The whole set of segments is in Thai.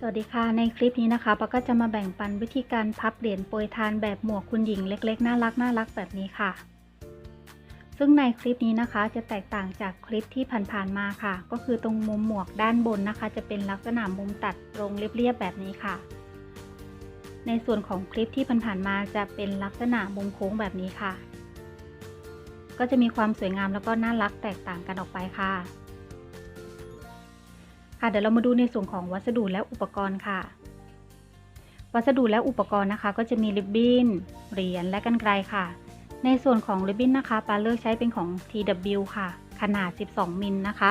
สวัสดีค่ะ ในคลิปนี้นะคะปาก็จะมาแบ่งปันวิธีการพับเหรียญโปรยทานแบบหมวกคุณหญิงเล็กๆ น่ารักน่ารักแบบนี้ค่ะ ซึ่งในคลิปนี้นะคะจะแตกต่างจากคลิปที่ผ่านๆมาค่ะ ก็คือตรงมุมหมวกด้านบนนะคะ จะเป็นลักษณะมุมตัดตรงเรียบๆแบบนี้ค่ะ ในส่วนของคลิปที่ผ่านๆมาจะเป็นลักษณะมุมโค้งแบบนี้ค่ะ ก็จะมีความสวยงามแล้วก็น่ารักแตกต่างกันออกไปค่ะ ค่ะเดี๋ยวเรามาดูในส่วนของวัสดุและอุปกรณ์ค่ะ วัสดุและอุปกรณ์นะคะ ก็จะมีริบบิ้นเหรียญและกันไกรค่ะ ในส่วนของริบบิ้นนะคะปาเลือกใช้เป็นของ TW ค่ะ ขนาด 12 มิลนะคะ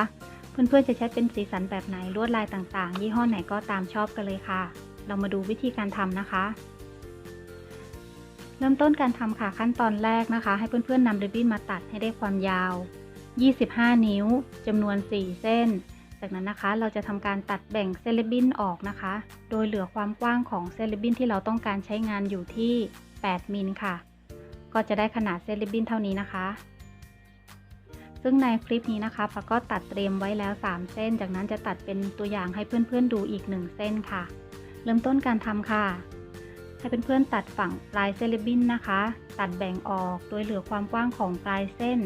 เพื่อนๆจะใช้เป็นสีสันแบบไหนลวดลายต่างๆ ยี่ห้อไหนก็ตามชอบกันเลยค่ะ เรามาดูวิธีการทำนะคะ เริ่มต้นการทำค่ะขั้นตอนแรกนะคะ ให้เพื่อนๆนำริบบิ้นมาตัดให้ได้ความยาว 25 นิ้วจำนวน 4 เส้น จากนั้นนะคะเราจะทำการตัดแบ่งเซเลบินออกนะคะ โดยเหลือความกว้างของเซเลบินที่เราต้องการใช้งานอยู่ที่ 8 มิลค่ะ ก็จะได้ขนาดเซเลบินเท่านี้นะคะ ซึ่งในคลิปนี้นะคะพักก็ตัดเตรียมไว้แล้ว 3 เส้น จากนั้นจะตัดเป็นตัวอย่างให้เพื่อนๆดูอีก 1 เส้นค่ะ เริ่มต้นการทำค่ะ ให้เพื่อนๆตัดฝั่งปลายเซเลบินนะคะ ตัดแบ่งออกโดยเหลือความกว้างของปลายเส้น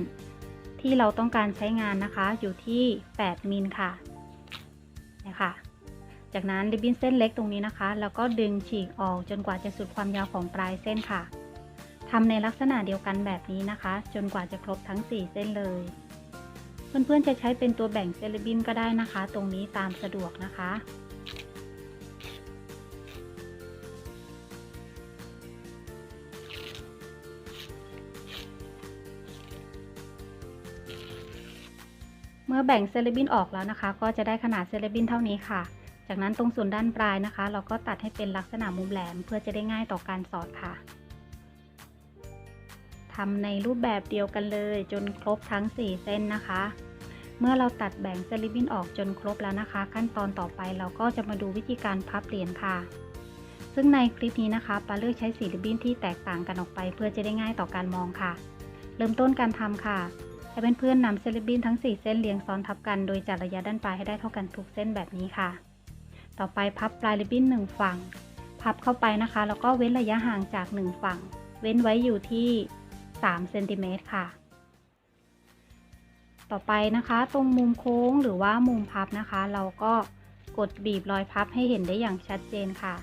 ที่เราต้องการใช้งานนะคะอยู่ที่ 8 มิลค่ะนี่ค่ะ จากนั้นริบบิ้นเส้นเล็กตรงนี้นะคะ แล้วก็ดึงฉีกออกจนกว่าจะสุดความยาวของปลายเส้นค่ะทำในลักษณะเดียวกันแบบนี้นะคะ จนกว่าจะครบทั้ง 4 เส้นเลย เพื่อนๆจะใช้เป็นตัวแบ่งเซเลบินก็ได้นะคะ ตรงนี้ตามสะดวกนะคะ มื่อแบ่งเซเลบินออกแล้วนะคะ ก็จะได้ขนาดเซเลบินเท่านี้ค่ะ จากนั้นตรงส่วนด้านปลายนะคะ เราก็ตัดให้เป็นลักษณะมุมแหลม เพื่อจะได้ง่ายต่อการสอดค่ะทำในรูปแบบเดียวกันเลยจนครบทั้ง 4 เส้นนะคะ เมื่อเราตัดแบ่งเซเลบินออกจนครบแล้วนะคะ ขั้นตอนต่อไปเราก็จะมาดูวิธีการพับเหรียญค่ะ ซึ่งในคลิปนี้นะคะปาเลือกใช้สีริบบิ้นที่แตกต่างกันออกไป เพื่อจะได้ง่ายต่อการมองค่ะ เริ่มต้นการทำค่ะ ให้เพื่อนๆนำเซเลบินทั้ง 4 เส้นเรียงซ้อนทับกัน โดยจัดระยะด้านปลายให้ได้เท่ากันทุกเส้นแบบนี้ค่ะ ต่อไปพับปลายริบบิ้น1 ฝั่ง พับเข้าไปนะคะ แล้วก็เว้นระยะห่างจาก 1 ฝั่ง เว้นไว้อยู่ที่3เซนติเมตรค่ะ ต่อไปนะคะ ตรงมุมโค้งหรือว่ามุมพับนะคะ เราก็กดบีบรอยพับให้เห็นได้อย่างชัดเจนค่ะ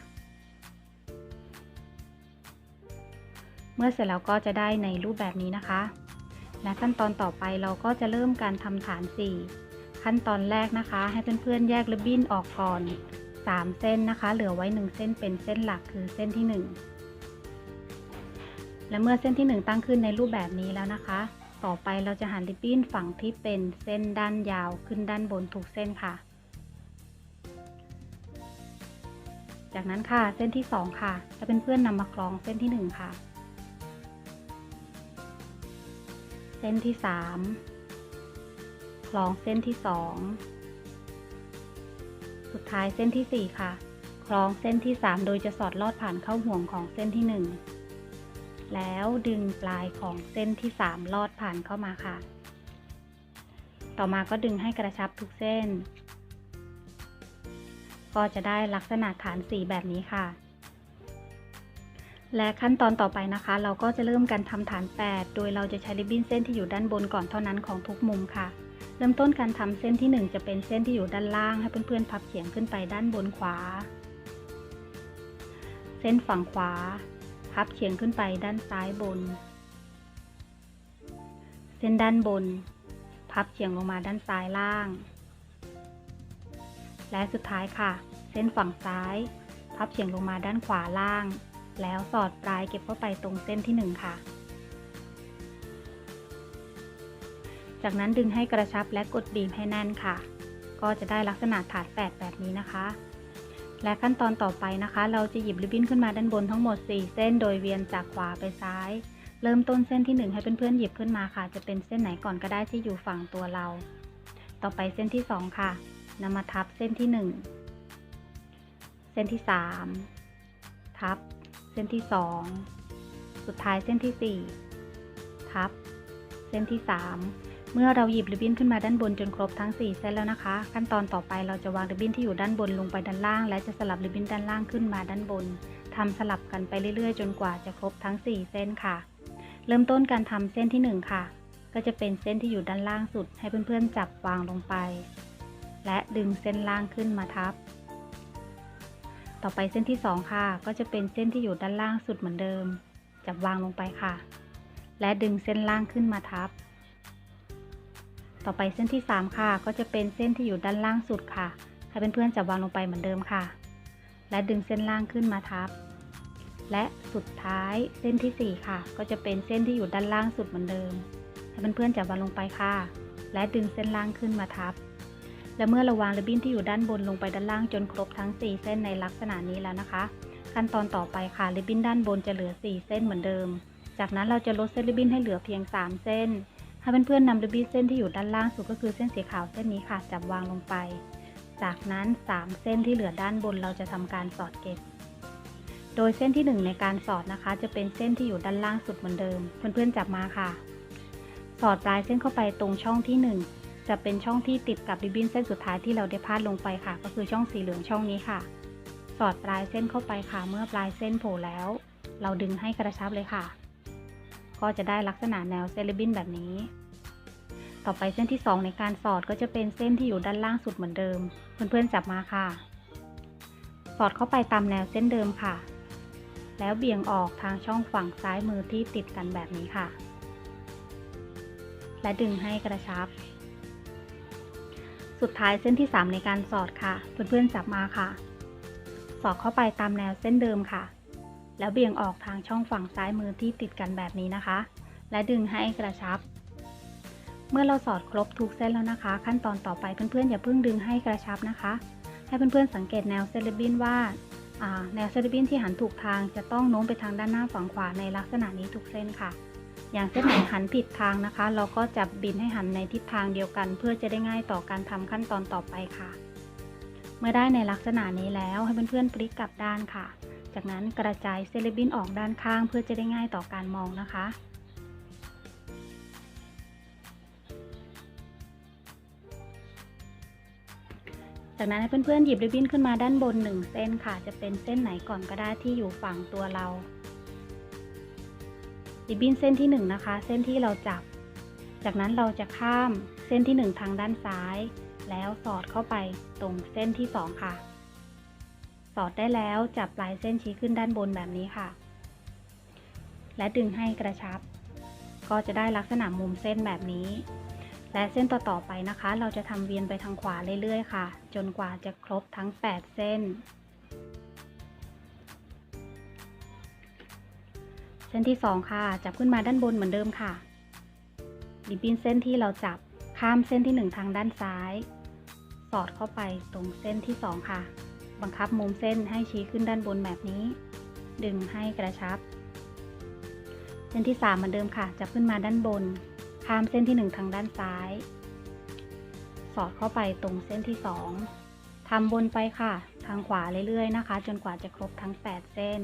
เมื่อเสร็จแล้วก็จะได้ในรูปแบบนี้นะคะ และขั้นตอนต่อไปเราก็จะเริ่มการทำฐาน 4 ขั้นตอนแรกนะคะ ให้เพื่อนๆแยกริบบิ้นออกก่อน 3 เส้นนะคะ เหลือไว้ 1 เส้นเป็นเส้นหลักคือเส้นที่ 1 และเมื่อเส้นที่ 1 ตั้งขึ้นในรูปแบบนี้แล้วนะคะ ต่อไปเราจะหันริบบิ้นฝั่งที่เป็นเส้นด้านยาวขึ้นด้านบนทุกเส้นค่ะ จากนั้นค่ะเส้นที่ 2 ค่ะ จะเป็นเพื่อนนำมาคล้องเส้นที่ 1 ค่ะ เส้นที่ 3 คล้องเส้นที่ 2 สุดท้ายเส้นที่ 4 ค่ะ คล้องเส้นที่ 3 โดยจะสอดลอดผ่านเข้าห่วงของเส้นที่ 1 แล้วดึงปลายของเส้นที่ 3 ลอดผ่านเข้ามาค่ะ ต่อมาก็ดึงให้กระชับทุกเส้น ก็จะได้ลักษณะฐานสีแบบนี้ค่ะ และขั้นตอนต่อไปนะคะ เราก็จะเริ่มการทำฐาน 8 โดยเราจะใช้ริบบิ้นเส้นที่อยู่ด้านบนก่อนเท่านั้นของทุกมุมค่ะ เริ่มต้นการทำเส้นที่ 1 จะเป็นเส้นที่อยู่ด้านล่าง ให้เพื่อนๆพับเฉียงขึ้นไปด้านบนขวา เส้นฝั่งขวา พับเฉียงขึ้นไปด้านซ้ายบน เส้นด้านบน พับเฉียงลงมาด้านซ้ายล่าง และสุดท้ายค่ะ เส้นฝั่งซ้าย พับเฉียงลงมาด้านขวาล่าง แล้วสอดปลายเก็บเข้าไปตรงเส้นที่ 1 ค่ะ จากนั้นดึงให้กระชับและกดบีบให้แน่นค่ะ ก็จะได้ลักษณะถาดแปดแบบนี้นะคะ และขั้นตอนต่อไปนะคะ เราจะหยิบริบบิ้นขึ้นมาด้านบนทั้งหมด 4 เส้นโดยเวียนจากขวาไปซ้าย เริ่มต้นเส้นที่ 1 ให้เพื่อนๆหยิบขึ้นมาค่ะ จะเป็นเส้นไหนก่อนก็ได้ที่อยู่ฝั่งตัวเรา ต่อไปเส้นที่ 2 ค่ะนำมาทับเส้นที่ 1 เส้นที่ 3 ทับ ส้นที่ 2 สุดท้ายเส้นที่ 4 ทับ เส้นที่ 3 เมื่อเราหยิบริบบิ้นขึ้นมาด้านบนจนครบทั้ง 4 เส้นแล้วนะคะ ขั้นตอนต่อไปเราจะวางริบบิ้นที่อยู่ด้านบนลงไปด้านล่าง และจะสลับริบบิ้นด้านล่างขึ้นมาด้านบนทำสลับกันไปเรื่อยๆ จนกว่าจะครบทั้ง 4 เส้นค่ะ เริ่มต้นการทำเส้นที่ 1 ค่ะ ก็จะเป็นเส้นที่อยู่ด้านล่างสุด ให้เพื่อนๆจับวางลงไป และดึงเส้นล่างขึ้นมาทับ ต่อไปเส้นที่ 2 ค่ะ ก็จะเป็นเส้นที่อยู่ด้านล่างสุดเหมือนเดิม จับวางลงไปค่ะ และดึงเส้นล่างขึ้นมาทับ ต่อไปเส้นที่ 3 ค่ะ ก็จะเป็นเส้นที่อยู่ด้านล่างสุดค่ะ ให้เพื่อนๆจับวางลงไปเหมือนเดิมค่ะ และดึงเส้นล่างขึ้นมาทับ และสุดท้ายเส้นที่ 4 ค่ะ ก็จะเป็นเส้นที่อยู่ด้านล่างสุดเหมือนเดิม ให้เพื่อนๆจับวางลงไปค่ะ และดึงเส้นล่างขึ้นมาทับ และเมื่อเราวางริบบิ้นที่อยู่ด้านบนลงไปด้านล่างจนครบทั้ง 4 เส้นในลักษณะนี้แล้วนะคะ ขั้นตอนต่อไปค่ะริบบิ้นด้านบนจะเหลือ 4 เส้นเหมือนเดิม จากนั้นเราจะลดเส้นริบบิ้นให้เหลือเพียง 3 เส้นให้เพื่อนๆนำริบบิ้นเส้นที่อยู่ด้านล่างสุดก็คือเส้นสีขาวเส้นนี้ค่ะจับวางลงไป จากนั้น 3 เส้นที่เหลือด้านบนเราจะทำการสอดเก็บ โดยเส้นที่ 1 ในการสอดนะคะ จะเป็นเส้นที่อยู่ด้านล่างสุดเหมือนเดิม เพื่อนๆจับมาค่ะ สอดปลายเส้นเข้าไปตรงช่องที่ 1 จะเป็นช่องที่ติดกับริบบิ้นเส้นสุดท้ายที่เราได้พาดลงไปค่ะ ก็คือช่องสีเหลืองช่องนี้ค่ะ สอดปลายเส้นเข้าไปค่ะ เมื่อปลายเส้นโผล่แล้ว เราดึงให้กระชับเลยค่ะ ก็จะได้ลักษณะแนวเส้นริบบิ้นแบบนี้ ต่อไปเส้นที่ 2 ในการสอดก็จะเป็นเส้นที่อยู่ด้านล่างสุดเหมือนเดิม เพื่อนๆจับมาค่ะ สอดเข้าไปตามแนวเส้นเดิมค่ะ แล้วเบี่ยงออกทางช่องฝั่งซ้ายมือที่ติดกันแบบนี้ค่ะ และดึงให้กระชับ สุดท้ายเส้นที่ 3 ในการสอดค่ะ เพื่อนๆจับมาค่ะ สอดเข้าไปตามแนวเส้นเดิมค่ะ แล้วเบี่ยงออกทางช่องฝั่งซ้ายมือที่ติดกันแบบนี้นะคะ และดึงให้กระชับ เมื่อเราสอดครบทุกเส้นแล้วนะคะ ขั้นตอนต่อไปเพื่อนๆอย่าเพิ่งดึงให้กระชับนะคะ ให้เพื่อนๆสังเกตแนวเซเลบินว่าแนวเซเลบินที่หันถูกทางจะต้องโน้มไปทางด้านหน้าฝั่งขวาในลักษณะนี้ทุกเส้นค่ะ อย่างเส้นไหนหันผิดทางนะคะ เราก็จับบินให้หันในทิศทางเดียวกัน เพื่อจะได้ง่ายต่อการทำขั้นตอนต่อไปค่ะ เมื่อได้ในลักษณะนี้แล้วให้เพื่อนๆพลิกกลับด้านค่ะ จากนั้นกระจายเซเลบินออกด้านข้าง เพื่อจะได้ง่ายต่อการมองนะคะจากนั้นให้เพื่อนๆหยิบริบบิ้นขึ้นมาด้านบน 1 เส้นค่ะ จะเป็นเส้นไหนก่อนก็ได้ที่อยู่ฝั่งตัวเรา ริบบิ้นเส้นที่ 1 นะคะ เส้นที่เราจับ จากนั้นเราจะข้ามเส้นที่ 1 ทางด้านซ้าย แล้วสอดเข้าไปตรงเส้นที่ 2 ค่ะ สอดได้แล้วจับปลายเส้นชี้ขึ้นด้านบนแบบนี้ค่ะ และดึงให้กระชับ ก็จะได้ลักษณะมุมเส้นแบบนี้ และเส้นต่อๆไปนะคะ เราจะทำเวียนไปทางขวาเรื่อยๆค่ะ จนกว่าจะครบทั้ง 8 เส้น เส้นที่ 2 ค่ะ จับขึ้นมาด้านบนเหมือนเดิมค่ะริบบิ้นเส้นที่เราจับข้ามเส้นที่ 1 ทางด้านซ้าย สอดเข้าไปตรงเส้นที่ 2 ค่ะ บังคับมุมเส้นให้ชี้ขึ้นด้านบนแบบนี้ ดึงให้กระชับ เส้นที่ 3 เหมือนเดิมค่ะ จับขึ้นมาด้านบน ข้ามเส้นที่ 1 ทางด้านซ้าย สอดเข้าไปตรงเส้นที่ 2ทำวนไปค่ะ ทางขวาเรื่อยๆนะคะ จนกว่าจะครบทั้ง 8 เส้น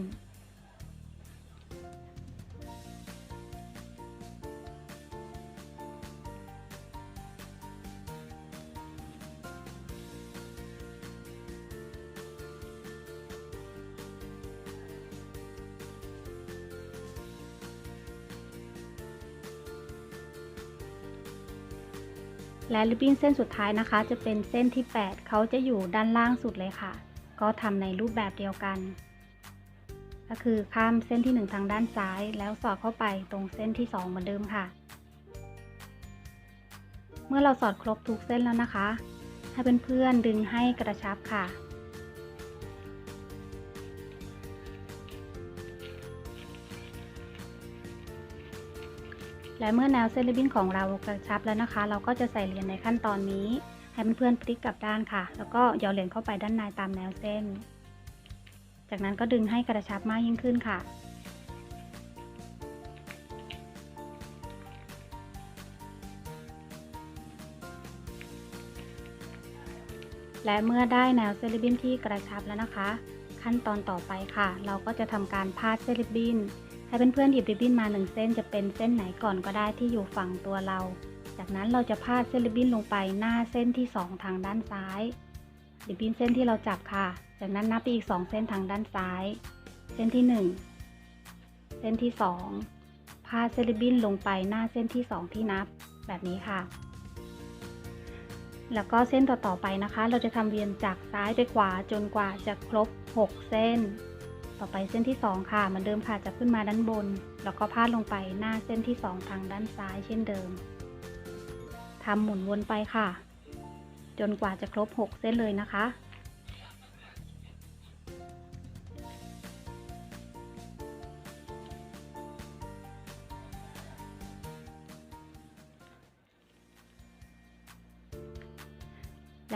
และริบบิ้นเส้นสุดท้ายนะคะ จะเป็นเส้นที่ 8 เขาจะอยู่ด้านล่างสุดเลยค่ะ ก็ทำในรูปแบบเดียวกัน ก็คือข้ามเส้นที่ 1 ทางด้านซ้าย แล้วสอดเข้าไปตรงเส้นที่ 2 เหมือนเดิมค่ะ เมื่อเราสอดครบทุกเส้นแล้วนะคะ ให้เพื่อนๆดึงให้กระชับค่ะ และเมื่อแนวเส้นริบบิ้นของเรากระชับแล้วนะคะ เราก็จะใส่เหรียญในขั้นตอนนี้ ให้เพื่อนๆพลิกกลับด้านค่ะ แล้วก็หย่อนเหรียญเข้าไปด้านในตามแนวเส้น จากนั้นก็ดึงให้กระชับมากยิ่งขึ้นค่ะและเมื่อได้แนวเส้นริบบิ้นที่กระชับแล้วนะคะ ขั้นตอนต่อไปค่ะ เราก็จะทำการพาดเส้นริบบิ้น ให้เพื่อนๆหยิบริบบิ้นมาหนึ่งเส้นจะเป็นเส้นไหนก่อนก็ได้ที่อยู่ฝั่งตัวเรา จากนั้นเราจะพาดเส้นริบบิ้นลงไปหน้าเส้นที่ 2 ทางด้านซ้าย ริบบิ้นเส้นที่เราจับค่ะ จากนั้นนับไปอีก 2 เส้นทางด้านซ้าย เส้นที่ 1 เส้นที่ 2 พาดเส้นริบบิ้นลงไปหน้าเส้นที่ 2 ที่นับ แบบนี้ค่ะ แล้วก็เส้นต่อๆไปนะคะ เราจะทำเวียนจากซ้ายไปขวาจนกว่าจะครบ 6 เส้น ต่อไปเส้นที่ 2 ค่ะเหมือนเดิมค่ะจะขึ้นมาด้านบน แล้วก็พาดลงไปหน้าเส้นที่ 2 ทางด้านซ้ายเช่นเดิมทำหมุนวนไปค่ะ จนกว่าจะครบ 6 เส้นเลยนะคะ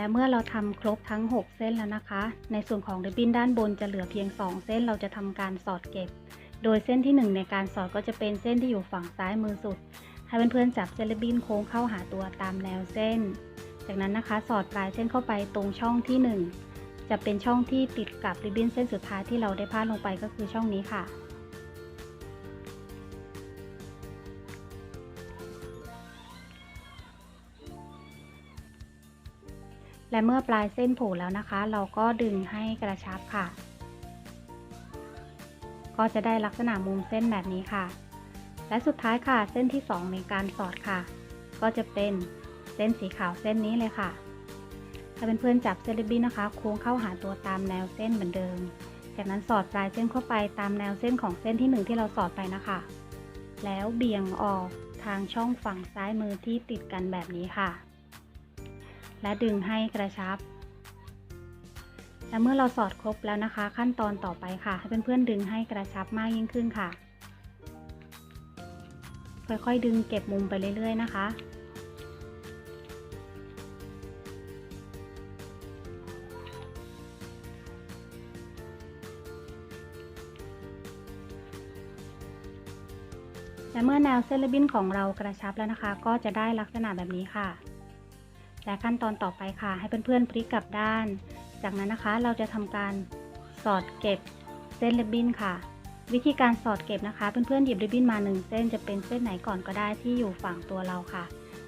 และเมื่อเราทำครบทั้ง 6 เส้นแล้วนะคะ ในส่วนของริบบิ้นด้านบนจะเหลือเพียง 2 เส้นเราจะทำการสอดเก็บ โดยเส้นที่ 1 ในการสอดก็จะเป็นเส้นที่อยู่ฝั่งซ้ายมือสุด ให้เพื่อนๆจับเส้นริบบิ้นโค้งเข้าหาตัวตามแนวเส้น จากนั้นนะคะสอดปลายเส้นเข้าไปตรงช่องที่ 1 จะเป็นช่องที่ติดกับริบบิ้นเส้นสุดท้ายที่เราได้พาดลงไปก็คือช่องนี้ค่ะ และเมื่อปลายเส้นโผล่แล้วนะคะ เราก็ดึงให้กระชับค่ะ ก็จะได้ลักษณะมุมเส้นแบบนี้ค่ะ และสุดท้ายค่ะ เส้นที่ 2 ในการสอดค่ะ ก็จะเป็นเส้นสีขาวเส้นนี้เลยค่ะ ถ้าเป็นเพื่อนจับเส้นริบบิ้นนะคะ โค้งเข้าหาตัวตามแนวเส้นเหมือนเดิม จากนั้นสอดปลายเส้นเข้าไปตามแนวเส้นของเส้นที่ 1 ที่เราสอดไปนะคะ แล้วเบี่ยงออกทางช่องฝั่งซ้ายมือที่ติดกันแบบนี้ค่ะ และดึงให้กระชับ และเมื่อเราสอดครบแล้วนะคะ ขั้นตอนต่อไปค่ะ ให้เพื่อนๆดึงให้กระชับมากยิ่งขึ้นค่ะ ค่อยๆดึงเก็บมุมไปเรื่อยๆนะคะและเมื่อแนวเส้นริบบิ้นของเรากระชับแล้วนะคะ ก็จะได้ลักษณะแบบนี้ค่ะ และขั้นตอนต่อไปค่ะ ให้เพื่อนๆพลิกกลับด้าน จากนั้นนะคะเราจะทำการสอดเก็บเส้นริบบิ้นค่ะ วิธีการสอดเก็บนะคะ เพื่อนๆหยิบริบบิ้นมา 1 เส้นจะเป็นเส้นไหนก่อนก็ได้ที่อยู่ฝั่งตัวเราค่ะ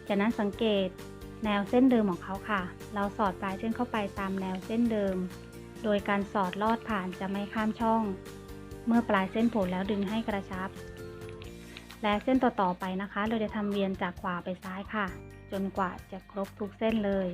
จากนั้นสังเกตแนวเส้นเดิมของเขาค่ะ เราสอดปลายเส้นเข้าไปตามแนวเส้นเดิม โดยการสอดลอดผ่านจะไม่ข้ามช่อง เมื่อปลายเส้นโผล่แล้วดึงให้กระชับ และเส้นต่อๆไปนะคะ เราจะทำเวียนจากขวาไปซ้ายค่ะ นกว่าจะครบทุกเส้นเลย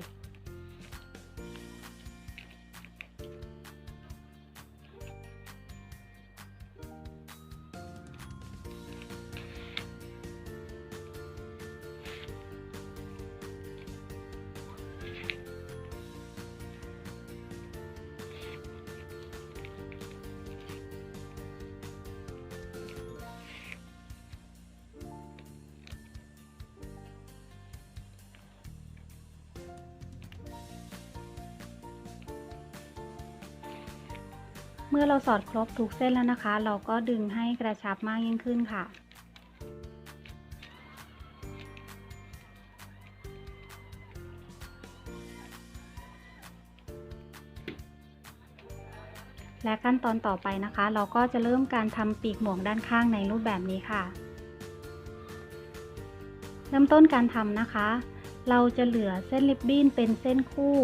เมื่อเราสอดครบทุกเส้นแล้วนะคะ เราก็ดึงให้กระชับมากยิ่งขึ้นค่ะ และขั้นตอนต่อไปนะคะ เราก็จะเริ่มการทำปีกหมวกด้านข้างในรูปแบบนี้ค่ะ เริ่มต้นการทำนะคะ เราจะเหลือเส้นริบบิ้นเป็นเส้นคู่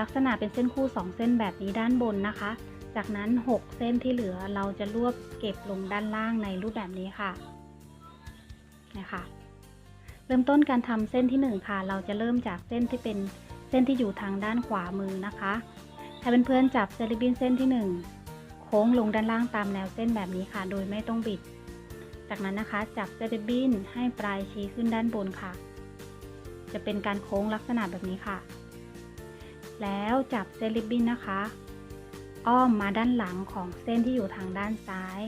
ลักษณะเป็นเส้นคู่ 2 เส้นแบบนี้ด้านบนนะคะ จากนั้น 6 เส้นที่เหลือเราจะรวบเก็บลงด้านล่างในรูปแบบนี้ค่ะนะคะเริ่มต้นการทำเส้นที่ 1 ค่ะ เราจะเริ่มจากเส้นที่เป็นเส้นที่อยู่ทางด้านขวามือนะคะถ้าเพื่อนๆจับเซริบบินเส้นที่ 1 โค้งลงด้านล่างตามแนวเส้นแบบนี้ค่ะ โดยไม่ต้องบิด จากนั้นนะคะ จับเซริบบินให้ปลายชี้ขึ้นด้านบนค่ะ จะเป็นการโค้งลักษณะแบบนี้ค่ะ แล้วจับเซริบบินนะคะ อ้อมมาด้านหลังของเส้นที่อยู่ทางด้านซ้าย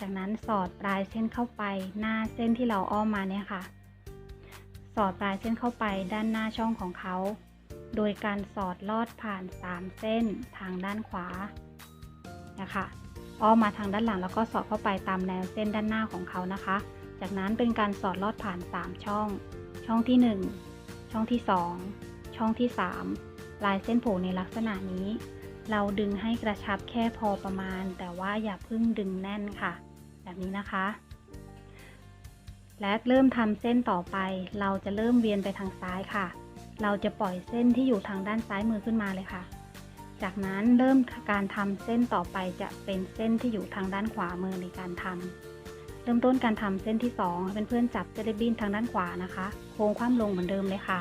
จากนั้นสอดปลายเส้นเข้าไปหน้าเส้นที่เราอ้อมมาเนี่ยค่ะ สอดปลายเส้นเข้าไปด้านหน้าช่องของเขา โดยการสอดลอดผ่าน 3 เส้นทางด้านขวา นะคะ อ้อมมาทางด้านหลังแล้วก็สอดเข้าไปตามแนวเส้นด้านหน้าของเขานะคะ จากนั้นเป็นการสอดลอดผ่าน 3 ช่อง ช่องที่ 1 ช่องที่ 2 ช่องที่ 3 ลายเส้นผล่ในลักษณะนี้ เราดึงให้กระชับแค่พอประมาณ แต่ว่าอย่าเพิ่งดึงแน่นค่ะ แบบนี้นะคะ และเริ่มทำเส้นต่อไป เราจะเริ่มเวียนไปทางซ้ายค่ะ เราจะปล่อยเส้นที่อยู่ทางด้านซ้ายมือขึ้นมาเลยค่ะ จากนั้นเริ่มการทำเส้นต่อไปจะเป็นเส้นที่อยู่ทางด้านขวามือในการทำเริ่มต้นการทำเส้นที่2ให้เพื่อนๆจับเซเลบินทางด้านขวานะคะ โค้งคว่ำลงเหมือนเดิมเลยค่ะ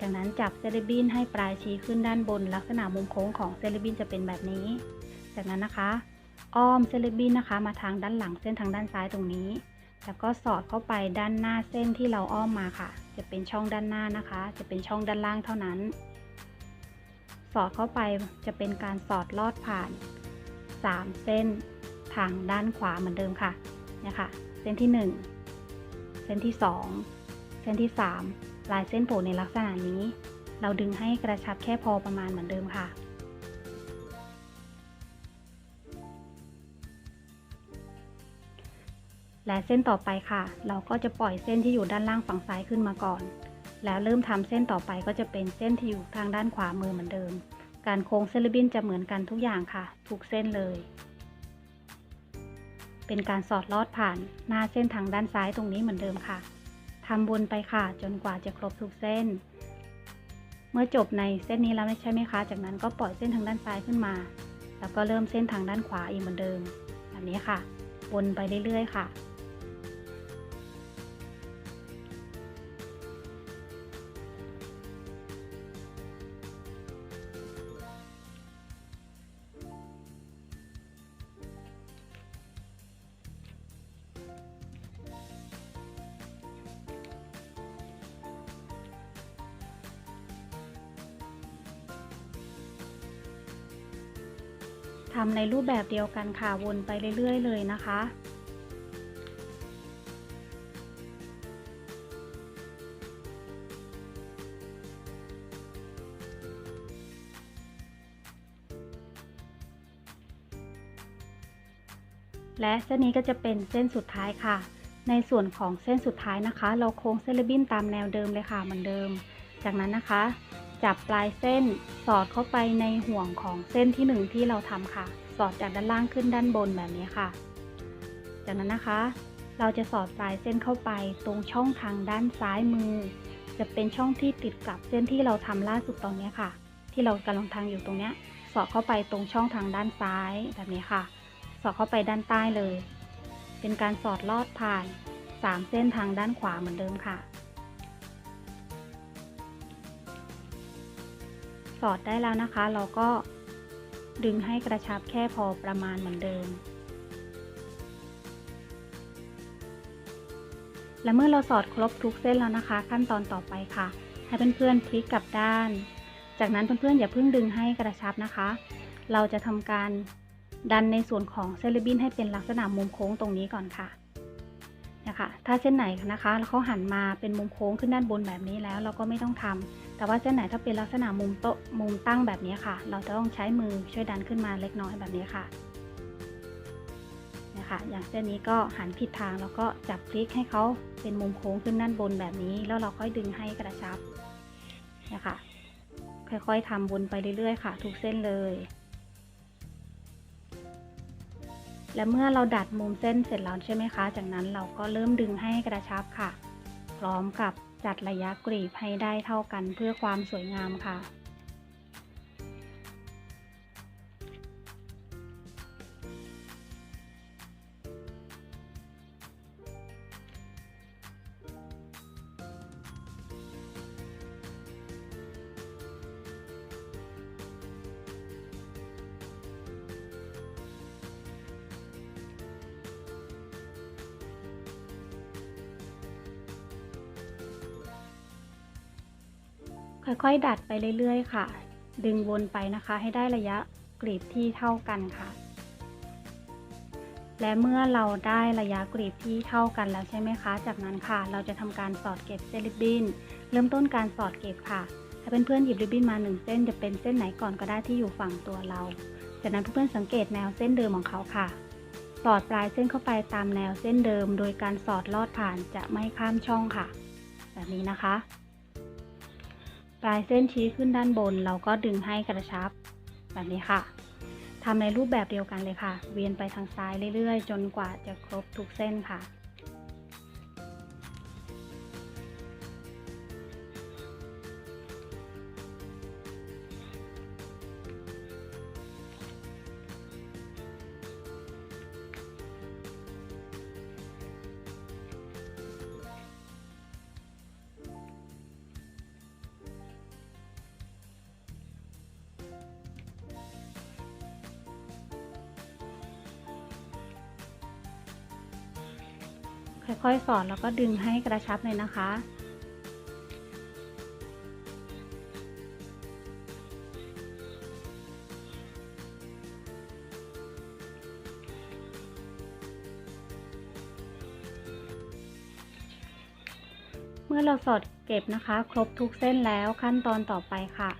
จากนั้นจับเซเลบินให้ปลายชี้ขึ้นด้านบน ลักษณะมุมโค้งของเซเลบินจะเป็นแบบนี้ จากนั้นนะคะ อ้อมเซเลบินนะคะ มาทางด้านหลังเส้นทางด้านซ้ายตรงนี้ แล้วก็สอดเข้าไปด้านหน้าเส้นที่เราอ้อมมาค่ะ จะเป็นช่องด้านหน้านะคะ จะเป็นช่องด้านล่างเท่านั้น สอดเข้าไปจะเป็นการสอดลอดผ่าน 3 เส้นทางด้านขวาเหมือนเดิมค่ะเนี่ยค่ะ เส้นที่ 1 เส้นที่ 2 เส้นที่ 3 ลายเส้นโผล่ในลักษณะนี้ เราดึงให้กระชับแค่พอประมาณเหมือนเดิมค่ะ และเส้นต่อไปค่ะ เราก็จะปล่อยเส้นที่อยู่ด้านล่างฝั่งซ้ายขึ้นมาก่อน แล้วเริ่มทำเส้นต่อไปก็จะเป็นเส้นที่อยู่ทางด้านขวามือเหมือนเดิม การโค้งเซเลบินจะเหมือนกันทุกอย่างค่ะทุกเส้นเลยเป็นการสอดลอดผ่านหน้าเส้นทางด้านซ้ายตรงนี้เหมือนเดิมค่ะ ทำวนไปค่ะ จนกว่าจะครบทุกเส้น เมื่อจบในเส้นนี้แล้วไม่ใช่ไหมคะ จากนั้นก็ปล่อยเส้นทางด้านซ้ายขึ้นมา แล้วก็เริ่มเส้นทางด้านขวาอีกเหมือนเดิม แบบนี้ค่ะ วนไปเรื่อยๆ ค่ะ ทำในรูปแบบเดียวกันค่ะวนไปเรื่อยๆ เลยนะคะและเส้นนี้ก็จะเป็นเส้นสุดท้ายค่ะ ในส่วนของเส้นสุดท้ายนะคะ เราโค้งเส้นริบบิ้นตามแนวเดิมเลยค่ะเหมือนเดิม จากนั้นนะคะ จับปลายเส้นสอดเข้าไปในห่วงของเส้นที่หนึ่งที่เราทำค่ะ สอดจากด้านล่างขึ้นด้านบนแบบนี้ค่ะ จากนั้นนะคะ เราจะสอดปลายเส้นเข้าไปตรงช่องทางด้านซ้ายมือ จะเป็นช่องที่ติดกับเส้นที่เราทำล่าสุดตรงนี้ค่ะ ที่เรากำลังทางอยู่ตรงนี้สอดเข้าไปตรงช่องทางด้านซ้ายแบบนี้ค่ะ สอดเข้าไปด้านใต้เลย เป็นการสอดลอดผ่าน 3 เส้นทางด้านขวาเหมือนเดิมค่ะ อดได้แล้วนะคะ เราก็ดึงให้กระชับแค่พอประมาณเหมือนเดิม และเมื่อเราสอดครบทุกเส้นแล้วนะคะ ขั้นตอนต่อไปค่ะ ให้เพื่อนๆพลิกกลับด้าน จากนั้นเพื่อนๆอย่าเพิ่งดึงให้กระชับนะคะ เราจะทำการดันในส่วนของเซเลบินให้เป็นลักษณะมุมโค้งตรงนี้ก่อนค่ะนะคะถ้าเส้นไหนนะคะแล้วเขาหันมาเป็นมุมโค้งขึ้นด้านบนแบบนี้แล้ว เราก็ไม่ต้องทำ แต่ว่าเส้นไหนถ้าเป็นลักษณะมุมโต๊ะมุมตั้งแบบนี้ค่ะ เราจะต้องใช้มือช่วยดันขึ้นมาเล็กน้อยแบบนี้ค่ะนะคะอย่างเส้นนี้ก็หันผิดทางแล้วก็จับพลิกให้เขาเป็นมุมโค้งขึ้นด้านบนแบบนี้ แล้วเราค่อยดึงให้กระชับนะคะค่อยๆทำวนไปเรื่อยๆค่ะ ทุกเส้นเลย และเมื่อเราดัดมุมเส้นเสร็จแล้วใช่ไหมคะ จากนั้นเราก็เริ่มดึงให้กระชับค่ะ พร้อมกับ จัดระยะกรีบให้ได้เท่ากันเพื่อความสวยงามค่ะ อยๆ ดัดไปเรื่อยๆ ค่ะ ดึงวนไปนะคะ ให้ได้ระยะกรีบที่เท่ากันค่ะ และเมื่อเราได้ระยะกรีบที่เท่ากันแล้วใช่ไหมคะ จากนั้นค่ะ เราจะทำการสอดเก็บเส้นริบบิ้น เริ่มต้นการสอดเก็บค่ะ ถ้าเพื่อนๆหยิบริบบิ้นมาหนึ่งเส้นจะเป็นเส้นไหนก่อนก็ได้ที่อยู่ฝั่งตัวเรา จากนั้นเพื่อนๆสังเกตแนวเส้นเดิมของเขาค่ะสอดปลายเส้นเข้าไปตามแนวเส้นเดิม โดยการสอดลอดผ่านจะไม่ข้ามช่องค่ะ แบบนี้นะคะ ปลายเส้นชี้ขึ้นด้านบน เราก็ดึงให้กระชับ แบบนี้ค่ะทำในรูปแบบเดียวกันเลยค่ะ เวียนไปทางซ้ายเรื่อยๆ จนกว่าจะครบทุกเส้นค่ะ ค่อยๆ สอดแล้วก็ดึงให้กระชับเลยนะคะ เมื่อเราสอดเก็บนะคะ ครบทุกเส้นแล้วขั้นตอนต่อไปค่ะ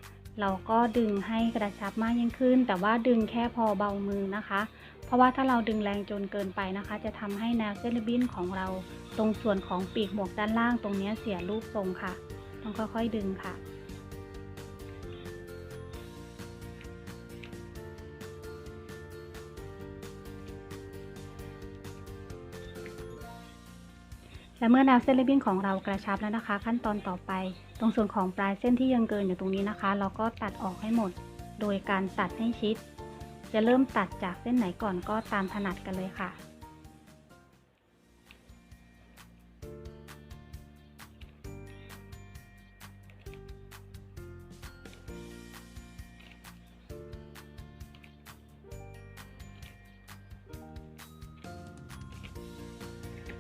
เราก็ดึงให้กระชับมากยิ่งขึ้น แต่ว่าดึงแค่พอเบามือนะคะ เพราะว่าถ้าเราดึงแรงจนเกินไปนะคะ จะทำให้แนวเส้นริบบิ้นของเรา ตรงส่วนของปีกหมวกด้านล่างตรงนี้เสียรูปทรงค่ะ ต้องค่อยๆดึงค่ะและเมื่อแนวเส้นริบบิ้นของเรากระชับแล้วนะคะ ขั้นตอนต่อไป ตรงส่วนของปลายเส้นที่ยังเกินอยู่ตรงนี้นะคะ เราก็ตัดออกให้หมด โดยการตัดให้ชิด จะเริ่มตัดจากเส้นไหนก่อนก็ตามถนัดกันเลยค่ะ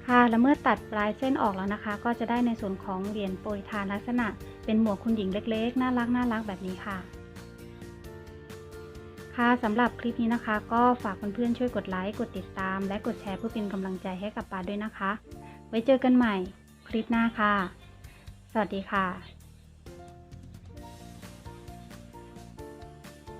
ค่ะ แล้วเมื่อตัดปลายเส้นออกแล้วนะคะ ก็จะได้ในส่วนของเหรียญโปรยทานลักษณะ เป็นหมวกคุณหญิงเล็กๆ น่ารักน่ารักแบบนี้ค่ะ ค่ะสำหรับคลิปนี้นะคะ ก็ฝากเพื่อนๆช่วยกดไลค์กดติดตาม และกดแชร์เพื่อเป็นกำลังใจให้กับปาด้วยนะคะ ไว้เจอกันใหม่คลิปหน้าค่ะ สวัสดีค่ะ